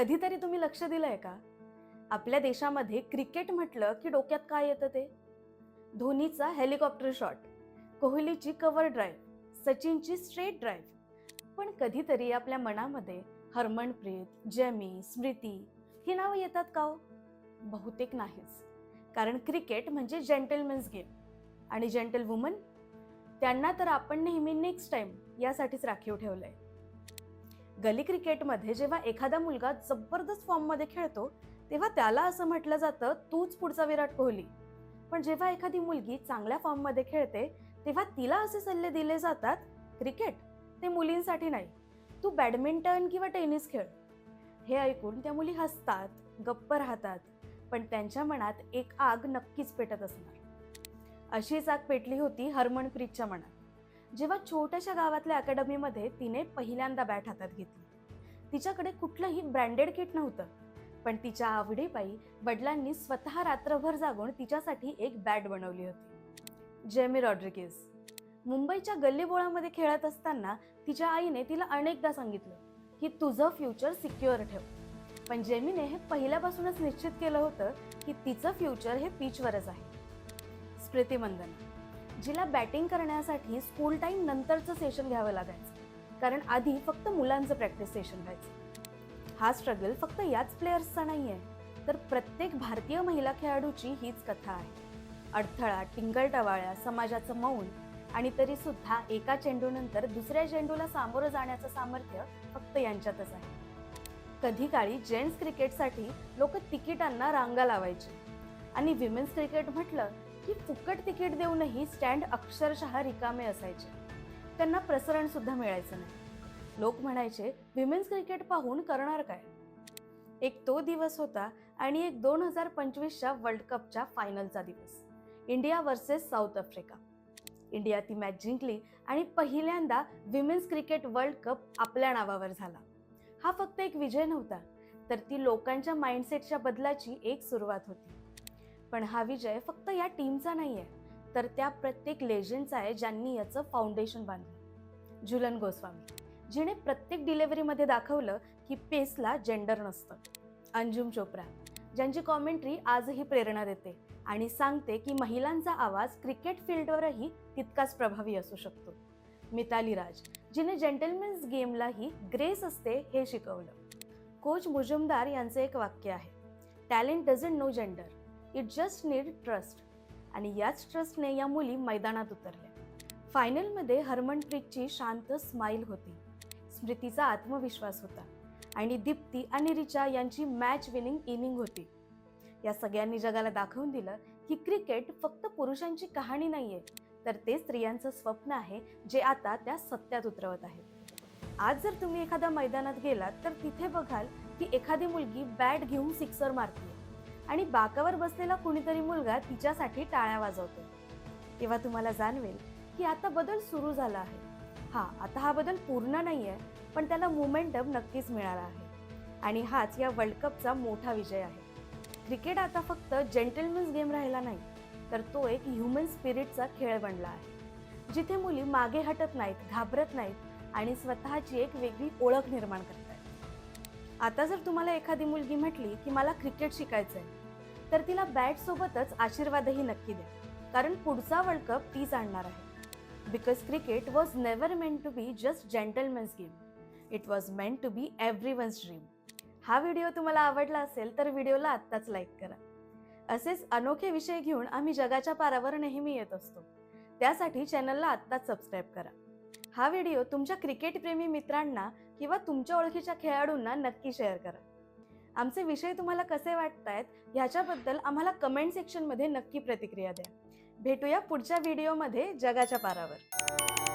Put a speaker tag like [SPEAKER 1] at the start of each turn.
[SPEAKER 1] कधीतरी तुम्ही लक्ष दिलंय का? आपल्या देशामध्ये क्रिकेट म्हटलं की डोक्यात काय येतं ते? धोनीचा हेलिकॉप्टर शॉट कोहलीची कव्हर ड्राईव्ह सचिनची स्ट्रेट ड्राईव्ह. पण कधीतरी आपल्या मनामध्ये हरमनप्रीत जेमी स्मृती ही नावं येतात का हो? बहुतेक नाहीच. कारण क्रिकेट म्हणजे जेंटलमेन्स गेम. आणि जेंटल वुमन त्यांना तर आपण नेहमी नेक्स्ट टाइम यासाठीच राखीव ठेवलं आहे गली क्रिकेटमध्ये जेव्हा एखादा मुलगा जबरदस्त फॉर्ममध्ये खेळतो तेव्हा त्याला असं म्हटलं जातं तूच पुढचा विराट कोहली. पण जेव्हा एखादी मुलगी चांगल्या फॉर्ममध्ये खेळते तेव्हा तिला असे सल्ले दिले जातात क्रिकेट ते मुलींसाठी नाही तू बॅडमिंटन किंवा टेनिस खेळ. हे ऐकून त्या मुली हसतात गप्प राहतात पण त्यांच्या मनात एक आग नक्कीच पेटत असणार. अशीच आग पेटली होती हरमनप्रीतच्या मनात. जेव्हा छोट्याशा गावातल्या अकॅडमीमध्ये तिने पहिल्यांदा बॅट हातात घेतली. तिच्याकडे कुठलंही ब्रँडेड किट नव्हतं पण तिच्या आवडीपायी वडिलांनी स्वतः रात्रभर जागून तिच्यासाठी एक बॅट बनवली होती. जेमी रॉड्रिगेज मुंबईच्या गल्लीबोळामध्ये खेळत असताना तिच्या आईने तिला अनेकदा सांगितलं की तुझं फ्युचर सिक्युअर ठेव. पण जेमीने हे पहिल्यापासूनच निश्चित केलं होतं की तिचं फ्युचर हे पीचवरच आहे. स्मृती मंदना जिला बॅटिंग करण्यासाठी स्कूल टाईम नंतरचं सेशन घ्यावं लागायचं. कारण आधी फक्त मुलांचं प्रॅक्टिस सेशन व्हायचं. हा स्ट्रगल फक्त याच प्लेयर्सचा नाही आहे तर प्रत्येक भारतीय महिला खेळाडूची हीच कथा आहे. अडथळा टिंगलटवाळ्या समाजाचं मौन आणि तरीसुद्धा एका चेंडूनंतर दुसऱ्या चेंडूला सामोरं जाण्याचं सामर्थ्य फक्त यांच्यातच आहे. कधी काळी जेंट्स क्रिकेटसाठी लोक तिकिटांना रांगा लावायचे आणि विमेन्स क्रिकेट म्हटलं की फुकट तिकीट देऊनही स्टँड अक्षरशः रिकामे असायचे. त्यांना प्रसरण सुद्धा मिळायचं नाही. लोक म्हणायचे विमेन्स क्रिकेट पाहून करणार काय? एक तो दिवस होता आणि एक दोन हजार पंचवीसच्या वर्ल्ड कपच्या फायनलचा दिवस. India versus South Africa India ती मॅच जिंकली आणि पहिल्यांदा विमेन्स क्रिकेट वर्ल्ड कप आपल्या नावावर झाला. हा फक्त एक विजय नव्हता तर ती लोकांच्या माइंडसेटच्या बदलाची एक सुरुवात होती. पण हा विजय फक्त या टीमचा नाही आहे तर त्या प्रत्येक लेजंडचा आहे ज्यांनी याचं फाउंडेशन बांधलं. झुलन गोस्वामी जिने प्रत्येक डिलेव्हरीमध्ये दाखवलं की पेसला जेंडर नसतं. अंजुम चोप्रा ज्यांची कॉमेंट्री आजही प्रेरणा देते आणि सांगते की महिलांचा आवाज क्रिकेट फील्डवरही तितकाच प्रभावी असू शकतो. मिताली राज जिने जेंटलमेन्स गेमलाही ग्रेस असते हे शिकवलं. कोच मुजुमदार यांचं एक वाक्य आहे talent doesn't know gender it just need trust आणि याच ट्रस्टने या मुली मैदानात उतरल्या. फायनलमध्ये हरमनप्रीतची शांत स्माईल होती. स्मृतीचा आत्मविश्वास होता. आणि दीप्ती आणि रिचा यांची मॅच विनिंग इनिंग होती. या सगळ्यांनी जगाला दाखवून दिलं की क्रिकेट फक्त पुरुषांची कहाणी नाहीये तर ते स्त्रियांचं स्वप्न आहे जे आता त्या सत्यात उतरवत आहेत. आज जर तुम्ही एखाद्या मैदानात गेलात तर तिथे बघाल की एखादी मुलगी बॅट घेऊन सिक्सर मारते आणि बाकावर बसलेला कुणीतरी मुलगा तिच्यासाठी टाळ्या वाजवतो. तेव्हा तुम्हाला जाणवेल की आता बदल सुरू झाला आहे. हा आता हा बदल पूर्ण नाही आहे पण त्याला मोमेंटम नक्कीच मिळाला आहे. आणि हाच या वर्ल्ड कपचा मोठा विजय आहे. क्रिकेट आता फक्त जेंटलमेन्स गेम राहिला नाही तर तो एक ह्युमन स्पिरिटचा खेळ बनला आहे. जिथे मुली मागे हटत नाहीत घाबरत नाहीत आणि स्वतःची एक वेगळी ओळख निर्माण करत आता जर तुम्हाला एखादी मुलगी म्हटली की मला क्रिकेट शिकायचं आहे तर तिला बॅट सोबतच आशीर्वादही नक्की द्या. कारण पुढचा वर्ल्ड कप तीच आणणार आहे. Because cricket was never meant to be just gentlemen's game it was meant to be every one's dream हा व्हिडिओ तुम्हाला आवडला असेल तर व्हिडिओला आत्ताच लाईक करा. असेच अनोखे विषय घेऊन आम्ही जगाच्या पारावर नेहमी येत असतो. त्यासाठी चॅनलला आत्ताच सबस्क्राईब करा. हा व्हिडिओ तुमच्या क्रिकेटप्रेमी मित्रांना किंवा तुमच्या ओळखीच्या खेळाडूंना नक्की शेअर करा. आमचे विषय तुम्हाला कसे वाटत आहेत ह्याच्याबद्दल आम्हाला कमेंट सेक्शनमध्ये नक्की प्रतिक्रिया द्या. भेटूया पुढच्या व्हिडिओमध्ये जगाच्या पारावर.